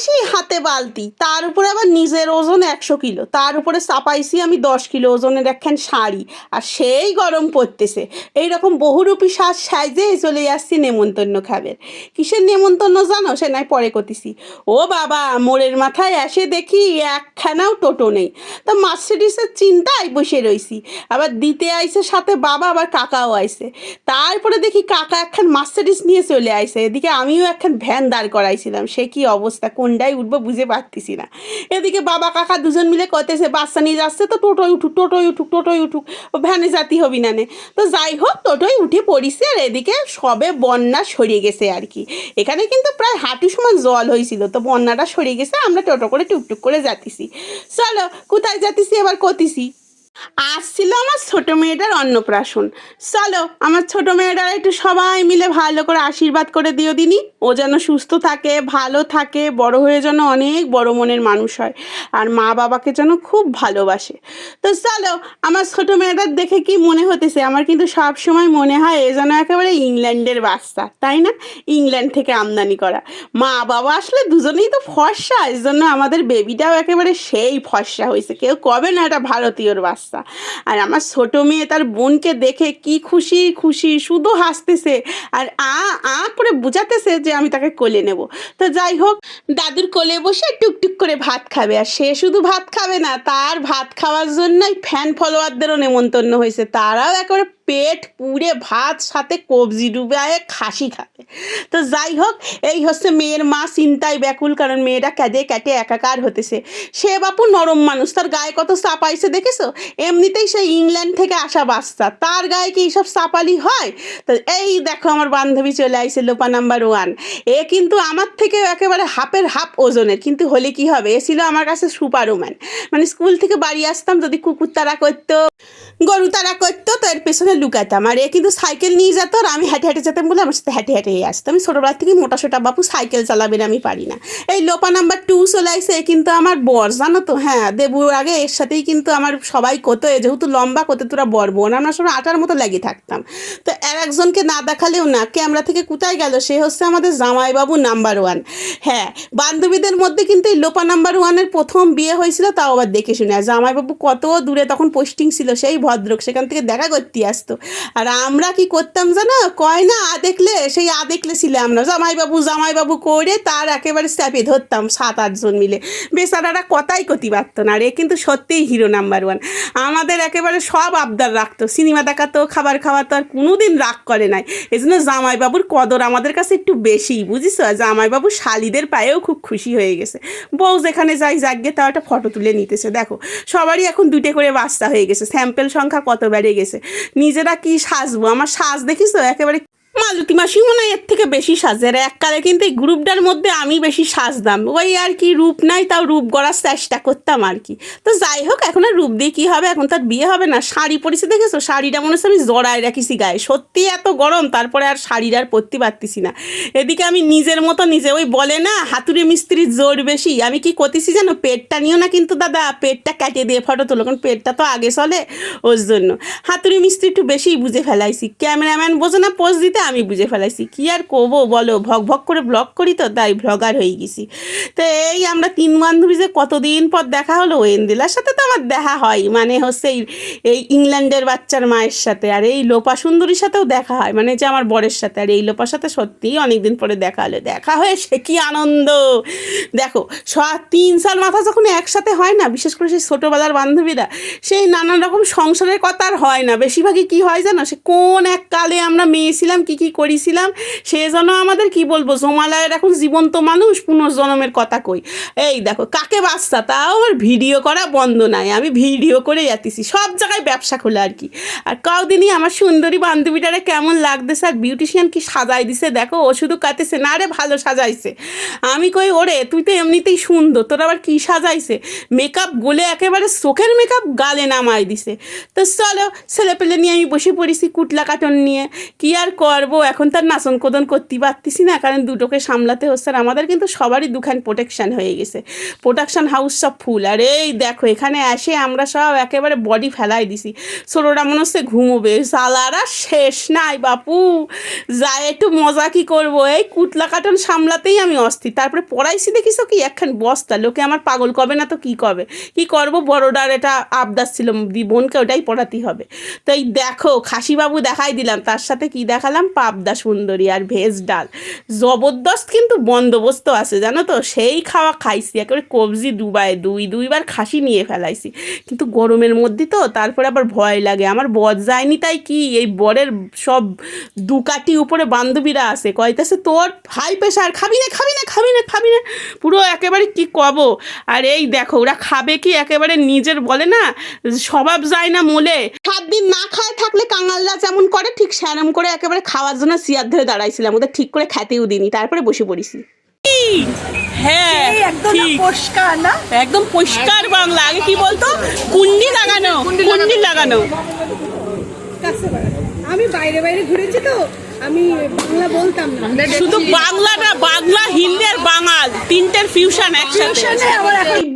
বেশি হাতে বালতি। তার উপরে আবার নিজের ওজন একশো কিলো। তার উপরে চাপাইছি আমি দশ কিলো ওজনের একখান শাড়ি। আর সেই গরম পড়তেছে। এইরকম বহুরূপী সাজ সাজে চলে যাচ্ছি নেমন্তন্ন খাবের কিসের নেমন্তন্ন জানো? সে নাই পরে করতেছি। ও বাবা, মোড়ের মাথায় এসে দেখি একখানাও টোটো নেই। তা মার্সিডিসের চিন্তায় বসে রইছি। আবার দিতে আইছে সাথে বাবা, আবার কাকাও আইছে। তারপরে দেখি কাকা একখান মার্সিডিস নিয়ে চলে আইছে। এদিকে আমিও একখান ভ্যান দাঁড় করাইছিলাম। সে কি অবস্থা? কোনটাই উঠবো, বুঝে পারতেছি না। এদিকে বাবা কাকা দুজন মিলে কতেছে বাচ্চা নিয়ে যাচ্ছে, তো টোটোয় উঠুক টোটোয় উঠুক টোটোয় উঠুক ভ্যানে যাতি হবি না নে। তো যাই হোক, টোটোয় উঠে পড়িছে আর এদিকে সবে বন্যা সরিয়ে গেছে আর কি। এখানে কিন্তু প্রায় হাঁটু সময় জল হয়েছিল, তো বন্যাটা সরিয়ে গেছে, আমরা টোটো করে টুকটুক করে যাতিছি চলো, কোথায় যাতিছি এবার কতিছি আসছিল আমার ছোট মেয়েটার অন্নপ্রাশন। চলো, আমার ছোট মেয়েটার একটু সবাই মিলে ভালো করে আশীর্বাদ করে দিও দিনি। ও যেন সুস্থ থাকে, ভালো থাকে, বড় হয়ে যেন অনেক বড় মনের মানুষ হয় আর মা বাবাকে যেন খুব ভালোবাসে। তো চলো, আমার ছোট মেয়েটার দেখে কি মনে হতেছে? আমার কিন্তু সব সময় মনে হয় এ যেন একেবারে ইংল্যান্ডের বাচ্চা, তাই না? ইংল্যান্ড থেকে আমদানি করা। মা বাবা আসলে দুজনেই তো ফর্সা এই জন্য আমাদের বেবিটাও একেবারে সেই ফর্সা হয়েছে। কেউ কবে না এটা ভারতীয়র বাচ্চা। আর আমার ছোট মেয়ে তার বোনকে দেখে কি খুশি খুশি, শুধু হাসতেছে। আর আ আ করে বুঝাতেছে যে আমি তাকে কোলে নেব। তো যাই হোক, দাদুর কোলে বসে টুকটুক করে ভাত খাবে। আর সে শুধু ভাত খাবে না, তার ভাত খাওয়ার জন্যই ফ্যান ফলোয়ারদেরও নেমন্তন্ন হয়েছে। তারাও একেবারে পেট পুড়ে ভাত, সাথে কবজি ডুবায় খাসি খাবে। তো যাই হোক, এই হচ্ছে মেয়ের মা চিন্তায় ব্যাকুল, কারণ মেয়েটা ক্যাদে ক্যাটে একাকার হতেছে। সে বাপু নরম মানুষ, তার গায়ে কত চাপাইছে দেখেছ? এমনিতেই সে ইংল্যান্ড থেকে আসা বাচ্চা, তার গায়ে কি এইসব চাপালি হয়? তো এই দেখো আমার বান্ধবী চলে আইছে লোপা নাম্বার ওয়ান। এ কিন্তু আমার থেকে একেবারে হাফের হাফ ওজনের, কিন্তু হলে কি হবে? এ ছিল আমার কাছে সুপার ওম্যান মানে স্কুল থেকে বাড়ি আসতাম, যদি কুকুর তারা করতো, গরু তারা করতো, তো এর পেছনে লুকাতাম আর এ কিন্তু সাইকেল নিয়ে যেত আর আমি হেঁটে হেঁটে যেতাম বলে আমার সাথে হেঁটে হেঁটে আসতো। আমি ছোটোবেলা থেকে মোটা সোটা বাপু সাইকেল চালাবেন আমি পারি না। এই লোপা নাম্বার টু চলে আসছে এ কিন্তু আমার বর, জানো তো? হ্যাঁ দেবুর আগে এর সাথেই কিন্তু আমার সবাই কত যেহেতু লম্বা, কত তোরা বর বোন, আমরা সবাই আটার মতো লাগিয়ে থাকতাম। তো আর একজনকে না দেখালেও না, ক্যামেরা থেকে কোথায় গেল? সে হচ্ছে আমাদের জামাইবাবু নাম্বার ওয়ান। হ্যাঁ বান্ধবীদের মধ্যে কিন্তু এই লোপা নাম্বার ওয়ানের প্রথম বিয়ে হয়েছিল, তাও আবার দেখে শুনে। জামাইবাবু কত দূরে তখন পোস্টিং ছিল, সেই ভদ্রক সেখান থেকে দেখা করতে আসতো আর আমরা কি করতাম জানো? কয় না আ দেখলে সেই আ দেখলে ছিল আমরা। জামাইবাবু জামাইবাবু করে তার একেবারে স্ট্যাপে ধরতাম সাত আটজন মিলে। বেচারারা কথাই করতে পারতো না আর এ কিন্তু সত্যিই হিরো নাম্বার ওয়ান আমাদের একেবারে সব আবদার রাখতো। সিনেমা দেখাতো, খাবার খাওয়াতো, আর কোনো দিন রাগ করে নাই। এই জন্য জামাইবাবুর কদর আমাদের কাছে একটু বেশি, বুঝিস? জামাইবাবু শালিদের পায়েও খুব খুশি হয়ে গেছে। বউ যেখানে যাই যাগে তাও একটা ফটো তুলে নিতেছে। দেখো, সবারই এখন দুটে করে বাচ্চা হয়ে গেছে। স্যাম্পেল সংখ্যা কত বেড়ে গেছে? নিজেরা কি সাজবো? আমার সাজ দেখিস তো? একেবারে মালতী মাসি মনে হয় এর থেকে বেশি সাজে আর এককালে কিন্তু এই গ্রুপটার মধ্যে আমি বেশি সাজতাম। ওই আর কি রূপ নাই, তাও রূপ গড়ার চেষ্টা করতাম আর কি। তো যাই হোক, এখন আর রূপ দিয়ে কী হবে? এখন তার বিয়ে হবে না। শাড়ি পরেছে, দেখেছ? শাড়িটা মনে হচ্ছে আমি জড়ায় রাখিছি গায়ে। সত্যি এত গরম, তারপরে আর শাড়ির আর পরতে পারতেছি না। এদিকে আমি নিজের মতো নিজে, ওই বলে না, হাতুড়ে মিস্ত্রির জোর বেশি। আমি কি করতেছি জানো? পেটটা নিও না কিন্তু দাদা, পেটটা কেটে দিয়ে ফটো তোলো, কারণ পেটটা তো আগে চলে ওর জন্য। হাতুড়ি মিস্ত্রি একটু বেশিই বুঝে ফেলাইছি। ক্যামেরাম্যান বোঝে না পোজ দিতে আমি বুঝে ফেলাইছি। কি আর করব বলো? ভক ভক করে ব্লগ করি তো, তাই ভ্লগার হয়ে গেছি। তো এই আমরা তিন বান্ধবী যে কতদিন পর দেখা হলো ওয়েন্দিলার সাথে তো আমার দেখা হয়। মানে হচ্ছে এই এই ইংল্যান্ডের বাচ্চার মায়ের সাথে, আর এই লোপা সুন্দরীর সাথেও দেখা হয়। মানে যে আমার বরের সাথে, আর এই লোপার সাথে সত্যিই অনেকদিন পরে দেখা হলো। দেখা হয়ে সে কি আনন্দ! দেখো, স, তিন সাল মাথা যখন একসাথে হয় না, বিশেষ করে সেই ছোটোবেলার বান্ধবীরা, সেই নানান রকম সংসারের কথা আর হয় না। বেশিরভাগই কি হয় জানো, সে কোন এক কালে আমরা মেয়ে ছিলাম কি কি করেছিলাম? সে যেন আমাদের কি বলব, জমালয়ের এখন জীবন্ত মানুষ, পুনর্জন্মের কথা কই। এই দেখো, কাকে বাচ্চা? তাও আমার ভিডিও করা বন্ধ নাই। আমি ভিডিও করে যাচ্ছি সব জায়গায় ব্যবসা খোলা আর কি। আর কদিনই আমার সুন্দরী বান্ধবীটারে কেমন লাগতেছে আর বিউটিশিয়ান কি সাজাই দিছে? দেখো ও শুধু কাটেছে না রে, ভালো সাজাইছে। আমি কই, ওরে, তুই তো এমনিতেই সুন্দর, তোর আবার কি সাজাইছে? মেকআপ গলে একেবারে চোখের মেকআপ গালে নামাই দিছে। তো চলো ছেলে পেলে নিয়ে আমি বসে পড়েছি কুটলা কাটন নিয়ে। কি আর কর করব এখন তার নাচন কোদন করতে পারতেছি না, কারণ দুটোকে সামলাতে হচ্ছে আর আমাদের কিন্তু সবারই দুখান প্রোটেকশন হয়ে গেছে। প্রোটেকশন হাউস সব ফুল আর এই দেখো এখানে এসে আমরা সব একেবারে বডি ফেলাই দিছি। ছোটোটা মনে হচ্ছে ঘুমোবে সালারা শেষ নাই বাপু। যায় একটু মজা কি করব, এই কুতলা কাটন সামলাতেই আমি অস্থির। তারপরে পড়াইছি দেখিস কি, একখান বস্তা, লোকে আমার পাগল কবে না তো কি কবে? কি করব, বড়টার এটা আবদার ছিল বোনকে ওটাই পড়াতেই হবে। তো এই দেখো, খাসিবাবু দেখাই দিলাম, তার সাথে কি দেখালাম? পাবদা সুন্দরী আর ভেজ ডাল। জবরদস্ত কিন্তু বন্দোবস্ত আছে, জানো তো? সেই খাওয়া খাইছি, একেবারে কবজি দুবাই, দুই, দুইবার খাসি নিয়ে ফেলাইছি। কিন্তু গরমের মধ্যে তো, তারপরে আবার ভয় লাগে। আমার বর যায়নি, তাই কি? এই বরের সব দুকাটি উপরে বান্ধবীরা আছে, কইতাছে, তোর হাই প্রেশার খাবি না খাবি না খাবি না খাবি না। পুরো একেবারে কি কব? আর এই দেখো, ওরা খাবে কি একেবারে নিজের বলে না, স্বভাব যায় না মোলে। সাত দিন না খায় থাকলে কাঙালরা যেমন করে, ঠিক সেরম করে একেবারে খাওয়ার জন্য সিয়ার ধরে দাঁড়াইছিলাম ওদের ঠিক করে খেতেও দিনি তারপরে বসে পড়েছি। হ্যাঁ একদম পরিষ্কার না? একদম পরিষ্কার বাংলা আগে কি বলতো? কুন্ডি লাগানো কুন্ডি লাগানো। আমি বাইরে বাইরে ঘুরেছি তো আমি বাংলা বলতাম না। শুধু বাংলা না তিনটের ফিউশন একসাথে।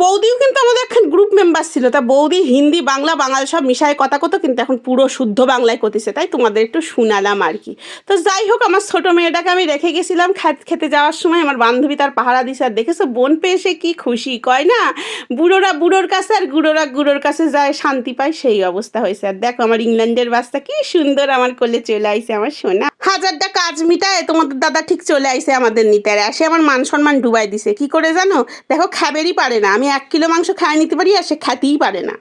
বৌদিও কিন্তু আমাদের এখন গ্রুপ মেম্বার ছিল, তা বৌদি, হিন্দি, বাংলা, বাঙাল সব মিশায় কথা কত কিন্তু এখন পুরো শুদ্ধ বাংলায় করতেছে, তাই তোমাদের একটু শুনালাম আর কি। তো যাই হোক, আমার ছোট মেয়েটাকে আমি রেখে গেছিলাম খেতে যাওয়ার সময়, আমার বান্ধবী তার পাহারা দিছে, আর দেখেছ, বোন পেয়ে সে কি খুশি, কয় না? বুড়োরা বুড়োর কাছে আর গুড়োরা গুড়োর কাছে যায়, শান্তি পায়, সেই অবস্থা হয়েছে। আর দেখো, আমার ইংল্যান্ডের বাসটা কি সুন্দর আমার কোলে চলে আইছে, আমার সোনা। হাজারটা কাজ মিটায়, তোমাদের দাদা ঠিক চলে আইছে আমাদের নিতে, আর আসে আমার মান সম্মান ডুবাই দিছে কি করে জানো? দেখো খাবেরই পারে না। আমি এক কিলো মাংস খাই নিতে পারি আর সে খাতেই পারে না।